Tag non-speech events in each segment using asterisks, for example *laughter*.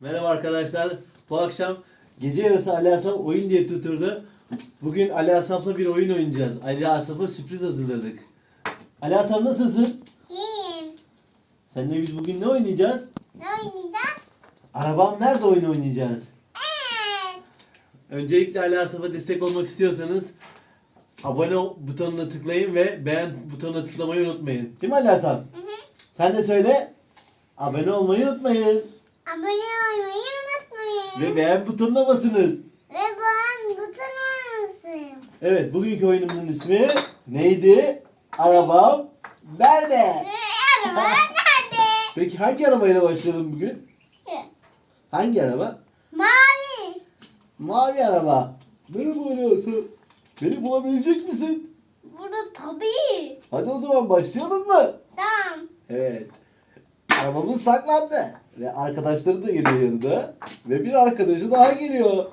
Merhaba arkadaşlar. Bu akşam gece yarısı Ali Asaf oyun diye tuturdu. Bugün Ali Asaf'la bir oyun oynayacağız. Ali Asaf'a sürpriz hazırladık. Ali Asaf nasılsın? İyiyim. Seninle biz bugün ne oynayacağız? Ne oynayacağız? Arabam nerede oyun oynayacağız? Evet. Öncelikle Ali Asaf'a destek olmak istiyorsanız abone butonuna tıklayın ve beğen butonuna tıklamayı unutmayın. Değil mi Ali Asaf? Hı hı. Sen de söyle. Abone olmayı unutmayın. Abone olmayı unutmayın. Ve beğen butonuna basınız. Ve beğen butonu mısın? Evet bugünkü oyunumuzun ismi neydi? Arabam nerede? Araba nerede? Peki hangi arabayla başlayalım bugün? Hangi araba? Mavi. Mavi araba. Merhaba Aliası. Beni bulabilecek misin? Burada tabii. Hadi o zaman başlayalım mı? Tamam. Evet. Arabamız saklandı. Ve arkadaşları da geliyor yanında. Ve bir arkadaşı daha geliyor.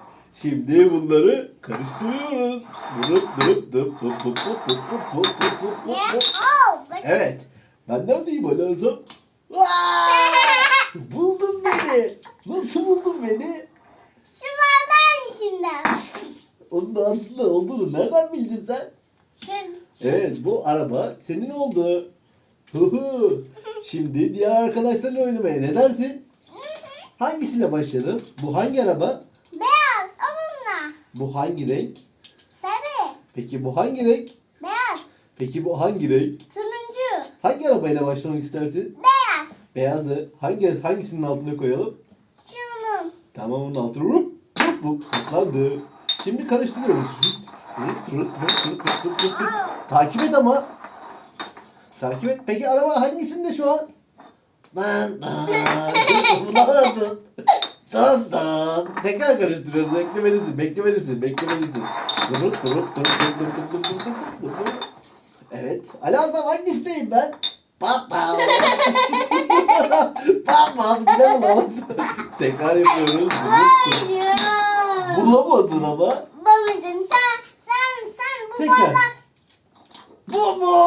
Şimdi bunları karıştırıyoruz. Durup durup dup dup dup dup dup dup dup dup dup. Oh, bak- Evet. Ben neredeyim Ali Azam? Buldun beni. Nasıl buldun beni? Şu bardağın içinde. Onun altında olduğunu nereden bildin sen? Şu, Evet bu araba senin oldu. Hı. Şimdi diğer arkadaşlarla oynamaya ne dersin? Hangisiyle başlayalım? Bu hangi araba? Beyaz. Onunla. Bu hangi renk? Sarı. Peki bu hangi renk? Beyaz. Peki bu hangi renk? Turuncu. Hangi arabayla başlamak istersin? Beyaz. Beyazı hangi hangisinin altına koyalım? Şunun. Tamam onun altına vurup vup vup saklandı. Şimdi karıştırıyoruz. Rıt, rıt, rıt, rıt, rıt, rıt, rıt. Takip et ama. Takip et. Peki araba hangisinde şu an? Dan dan. Bulamadın. Dan dan. Tekrar karıştırıyoruz. Beklemelisin, beklemelisin, beklemelisin. Durup durup durup durup durup durup durup durup durup. Evet. Ali Azam hangisindeyim ben? Papa. Papa. *laughs* Güzel olalım. Tekrar yapıyoruz. Durup durup. Bulamadın ama. Babacım sen sen sen bu Tekrar. bardak Baba!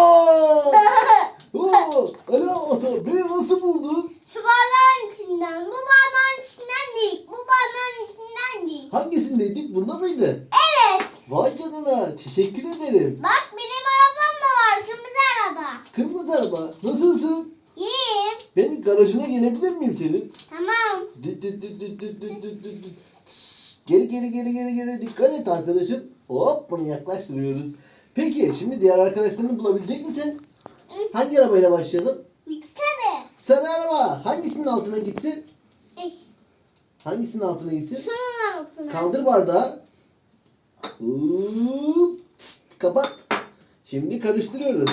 Azam beni nasıl buldun? şu bardağın içinden bu bardağın içinden değil bu bardağın içinden değil. Hangisindeydik? Bunda mıydı? Evet. Vay canına. Teşekkür ederim. Bak benim arabam da var kırmızı araba. Kırmızı araba. Nasılsın? İyiyim. Benim garajına gelebilir miyim senin? Tamam. Düt düt düt düt düt düt düt düt düt. Tss, Geri geri geri geri geri dikkat et arkadaşım. Hop bunu yaklaştırıyoruz. Peki şimdi diğer arkadaşlarını bulabilecek misin? Hangi arabayla başlayalım? Sarı. Sarı araba. Hangisinin altına gitsin? Hangisinin altına gitsin? Şunun altına. Kaldır bardağı. Hop, tst, kapat. Şimdi karıştırıyoruz.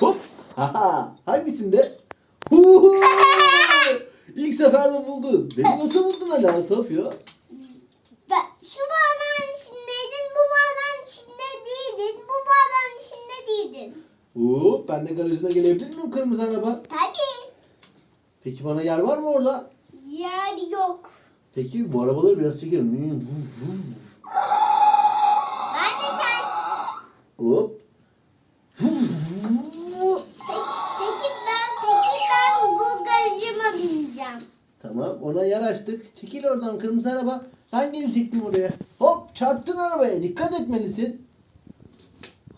Hop. Haha. Hangisinde? *laughs* İlk seferde buldun. Beni nasıl buldun Ali Asaf ya? Ben, şu bardağın içindeydin bu bardağın içinde değildin bu bardağın içinde değildin. Hop. Ben de garajına gelebilir miyim kırmızı araba? Tabii. Peki bana yer var mı orada? Yer yok. Peki bu arabaları biraz çekelim. Ben de sen. Hop. Peki, peki ben peki ben bu garajıma bineceğim. Tamam ona yer açtık. Çekil oradan kırmızı araba. Ben gelecektim oraya. Hop çarptın arabaya. Dikkat etmelisin.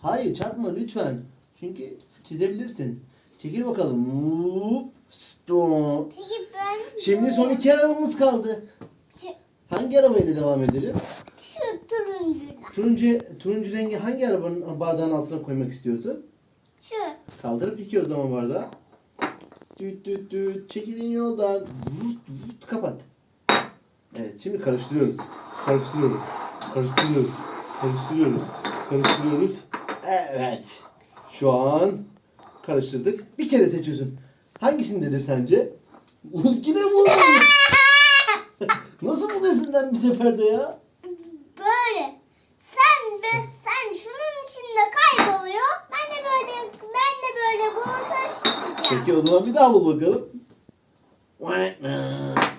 Hayır çarpma lütfen. Çünkü çizebilirsin. Çekil bakalım. Stop. Peki ben Şimdi son iki arabamız kaldı. şu, Hangi arabayla devam edelim? şu turuncuyla. Turuncu, turuncu rengi hangi arabanın bardağın altına koymak istiyorsun? Şu. Kaldırıp iki o zaman bardağı. Düt düt düt. Çekilin yoldan. Vut, vut, kapat. Evet şimdi karıştırıyoruz. Karıştırıyoruz. Karıştırıyoruz. Karıştırıyoruz. Karıştırıyoruz. Evet. Şu an karıştırdık. Bir kere seçiyorsun. Hangisindedir sence? *laughs* Yine buldun. *laughs* Nasıl buluyorsun sen bir seferde ya? Böyle. Sen de sen şunun içinde kayboluyor. Ben de böyle ben de böyle bunu karıştıracağım. Peki o zaman bir daha bul bakalım.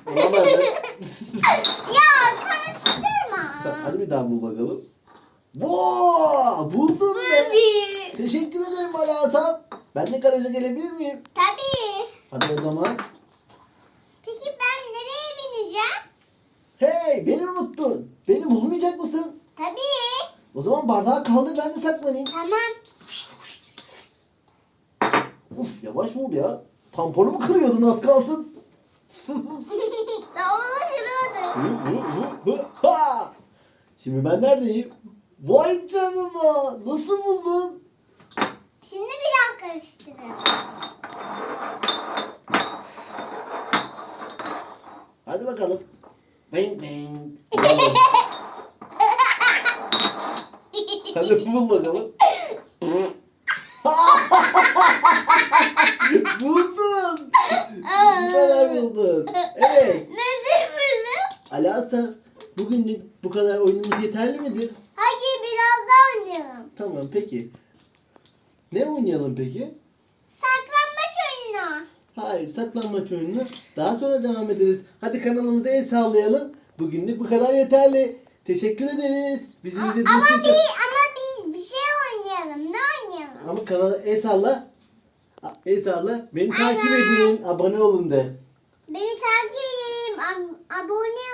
Bulamadın. *laughs* Ya karıştırma. Hadi bir daha bul bakalım. Voo! Buldun be. Hadi. Teşekkür ederim Ali Hasan. Ben de garaja gelebilir miyim? Tabii. Hadi o zaman. Peki ben nereye bineceğim? Hey beni unuttun. Beni bulmayacak mısın? Tabii. O zaman bardağı kaldır ben de saklanayım. Tamam. Uf yavaş vur ya. Tamponu mu kırıyordun az kalsın? *laughs* Davulu yürüyordu. Hı, hı, hı, hı, ha! Şimdi ben neredeyim? Vay canına! Nasıl buldun? Şimdi bir daha karıştıralım. Hadi bakalım. Bing bing. *laughs* Hadi bul bakalım. buldun. Bu sefer buldun. Evet. Nedir burada? Ali Hasan, bugünlük bu kadar oyunumuz yeterli midir? Hayır biraz daha oynayalım. Tamam peki. Ne oynayalım peki? Saklambaç oyunu. Hayır saklanmaç oyununu daha sonra devam ederiz. Hadi kanalımıza el sallayalım. Bugünlük bu kadar yeterli. Teşekkür ederiz. Bizi Ama izlediğiniz için biz, çok... ama biz bir şey oynayalım. Ne oynayalım? Ama kanala el salla. El salla. Beni Bay takip edin. Abone olun de. Beni takip edin. ab- abone